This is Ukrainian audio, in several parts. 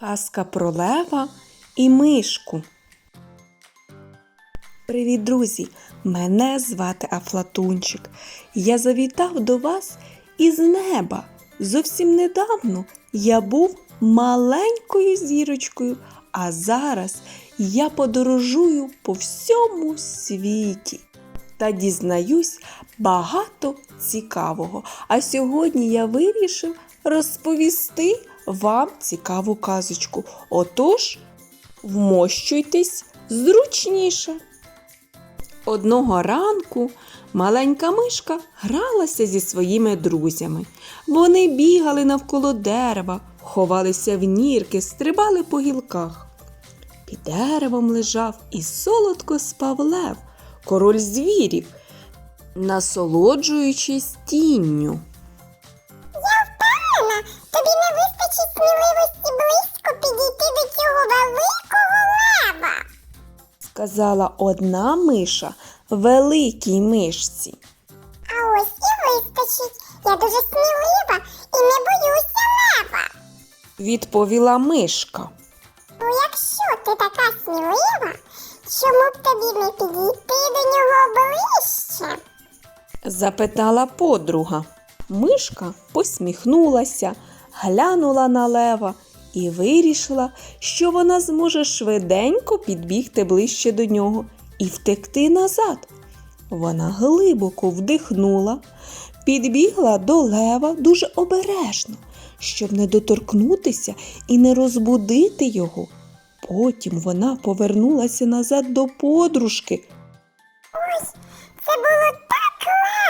Казка про лева і мишку. Привіт, друзі! Мене звати Афлатунчик. Я завітав до вас із неба. Зовсім недавно я був маленькою зірочкою, а зараз я подорожую по всьому світі та дізнаюсь багато цікавого. А сьогодні я вирішив розповісти вам цікаву казочку. Отож, вмощуйтесь зручніше. Одного ранку маленька мишка гралася зі своїми друзями. Вони бігали навколо дерева, ховалися в нірки, стрибали по гілках. Під деревом лежав і солодко спав лев, король звірів, насолоджуючись тінню. Сказала одна миша великій мишці. А ось і вистачить. Я дуже смілива і не боюся лева. Відповіла мишка. Ну якщо ти така смілива, чому б тобі не підійти до нього ближче? запитала подруга. Мишка посміхнулася, глянула на лева і вирішила, що вона зможе швиденько підбігти ближче до нього і втекти назад. Вона глибоко вдихнула, підбігла до лева дуже обережно, щоб не доторкнутися і не розбудити його. Потім вона повернулася назад до подружки Ой, це було так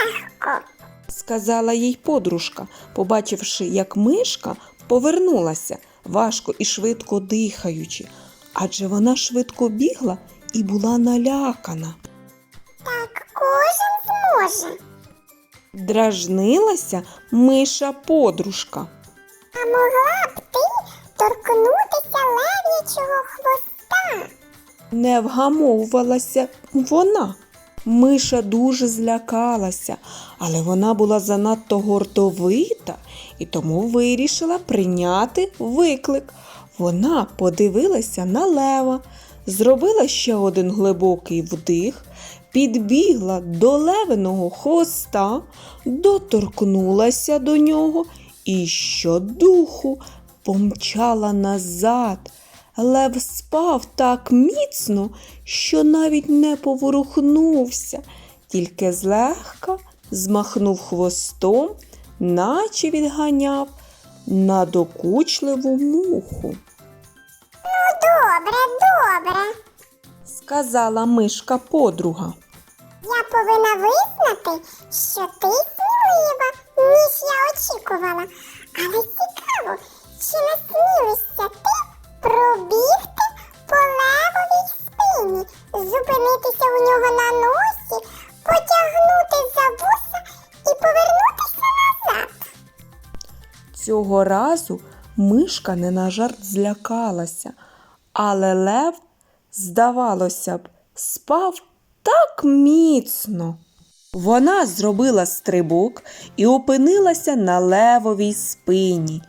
легко. сказала їй подружка, побачивши, як мишка повернулася, важко і швидко дихаючи, адже вона швидко бігла і була налякана. Так кожен зможе. Дражнилася миша подружка. А могла б ти торкнутися лев'ячого хвоста? Не вгамовувалася вона. Миша дуже злякалася, але вона була занадто гордовита і тому вирішила прийняти виклик. Вона подивилася на лева, зробила ще один глибокий вдих, підбігла до левиного хвоста, доторкнулася до нього і щодуху помчала назад. Лев спав так міцно, що навіть не поворухнувся, тільки злегка змахнув хвостом, наче відганяв надокучливу муху. Ну добре, добре. Сказала мишка подруга. Я повинна визнати, що ти смілива, ніж я очікувала. Але цікаво, Разу мишка не на жарт злякалася, але лев, здавалося б, спав так міцно. Вона зробила стрибок і опинилася на левовій спині.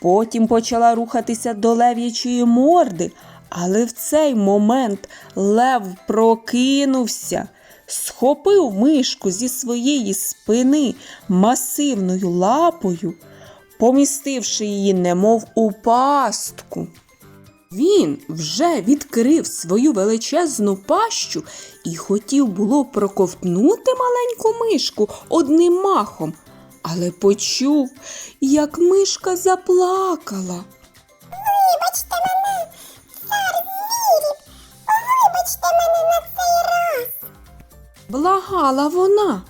Потім почала рухатися до лев'ячої морди, але в цей момент лев прокинувся, схопив мишку зі своєї спини масивною лапою, помістивши її немов у пастку. Він вже відкрив свою величезну пащу і хотів було проковтнути маленьку мишку одним махом, але почув, як мишка заплакала. Вибачте мене, цар звірів, вибачте мене на цей раз. Благала вона.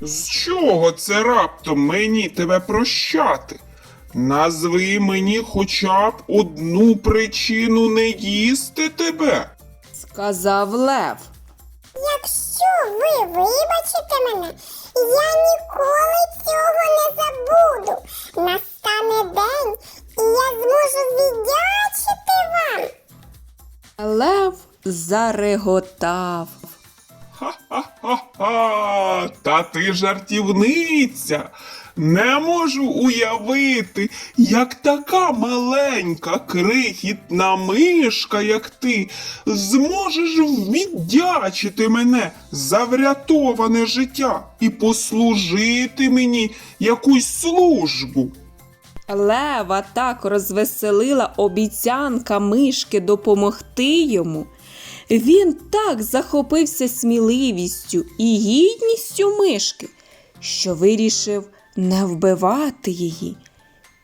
З чого це раптом мені тебе прощати? Назви мені хоча б одну причину не їсти тебе. Сказав лев. Якщо ви вибачите мене, я ніколи цього не забуду. Настане день, і я зможу віддячити вам. Лев зареготав. Ха-ха-ха! Та ти жартівниця. Не можу уявити, як така маленька, крихітна мишка, як ти, зможеш віддячити мене за врятоване життя і послужити мені якусь службу. Лева так розвеселила обіцянка мишки допомогти йому. Він так захопився сміливістю і гідністю мишки, що вирішив не вбивати її.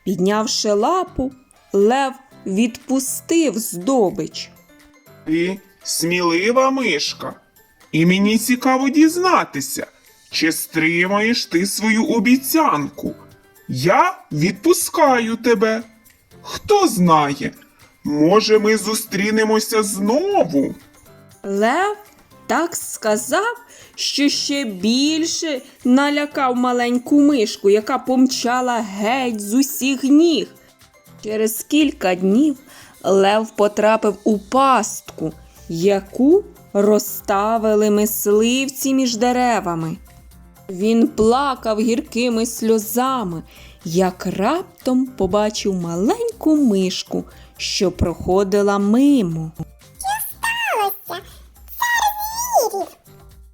Піднявши лапу, лев відпустив здобич. Ти смілива мишка, і мені цікаво дізнатися, чи стримаєш ти свою обіцянку. Я відпускаю тебе. Хто знає, може, ми зустрінемося знову. Лев так сказав, що ще більше налякав маленьку мишку, яка помчала геть з усіх ніг. Через кілька днів Лев потрапив у пастку, яку розставили мисливці між деревами. Він плакав гіркими сльозами, як раптом побачив маленьку мишку, що проходила мимо.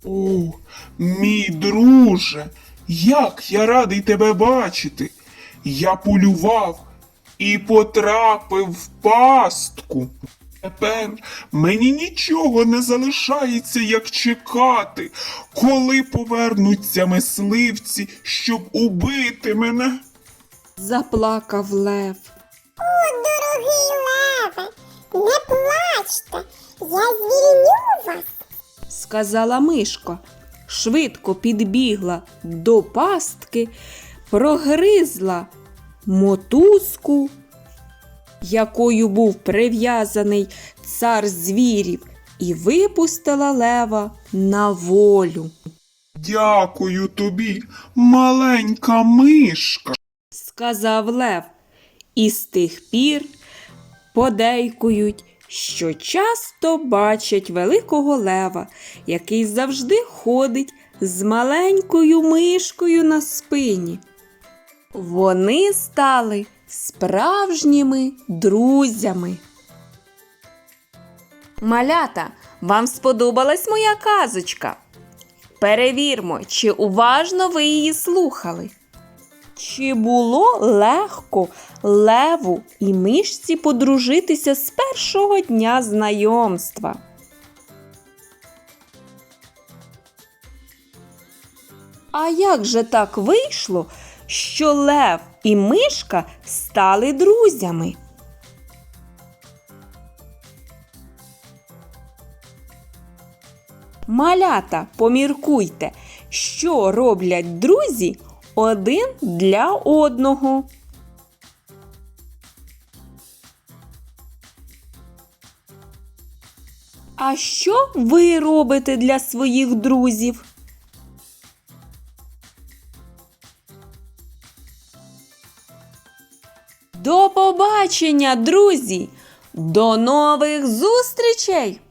О, мій друже, як я радий тебе бачити. Я полював і потрапив в пастку. Тепер мені нічого не залишається, як чекати, коли повернуться мисливці, щоб убити мене. Заплакав лев. О, дорогий леве, не плачте, я звільню вас. Сказала мишка. Швидко підбігла до пастки, прогризла мотузку, якою був прив'язаний цар звірів, і випустила лева на волю. Дякую тобі, маленька мишка. сказав Лев, і з тих пір подейкують, що часто бачать великого лева, який завжди ходить з маленькою мишкою на спині. Вони стали справжніми друзями. Малята, вам сподобалась моя казочка? Перевірмо, чи уважно ви її слухали. Чи було легко леву і мишці подружитися з першого дня знайомства? А як же так вийшло, що лев і мишка стали друзями? Малята, поміркуйте, що роблять друзі один для одного. А що ви робите для своїх друзів? До побачення, друзі! До нових зустрічей!